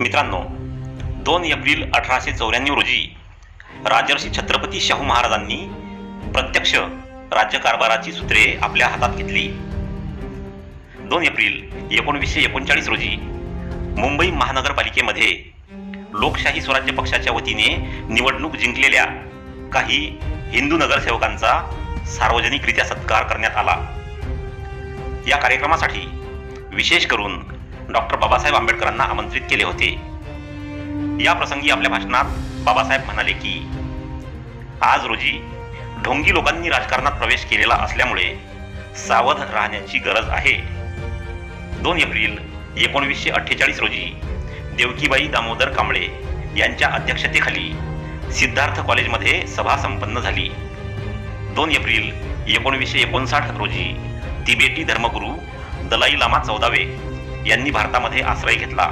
मित्रांनो दोन एप्रिल अठराशे चौऱ्याण्णव रोजी राजर्षी छत्रपती शाहू महाराजांनी प्रत्यक्ष राज्यकारभाराची सूत्रे आपल्या हातात घेतली. दोन एप्रिल एकोणवीसशे एकोणचाळीस रोजी मुंबई महानगरपालिकेमध्ये लोकशाही स्वराज्य पक्षाच्या वतीने निवडणूक जिंकलेल्या काही हिंदू नगरसेवकांचा सार्वजनिकरित्या सत्कार करण्यात आला. या कार्यक्रमासाठी विशेष करून डॉक्टर बाबासाहेब आंबेडकरांना आमंत्रित केले होते. या प्रसंगी आपल्या भाषणात बाबासाहेब म्हणाले की आज रोजी ढोंगी लोकांनी राजकारणात प्रवेश केलेला असल्यामुळे सावध राहण्याची गरज आहे. दोन एप्रिल एकोणवीसशे अठ्ठेचाळीस रोजी देवकीबाई दामोदर कांबळे यांच्या अध्यक्षतेखाली सिद्धार्थ कॉलेजमध्ये सभा संपन्न झाली. दोन एप्रिल एकोणवीसशे एकोणसाठ रोजी तिबेटी धर्मगुरू दलाई लामा चौदावे यांनी भारतामध्ये आश्रय घेतला.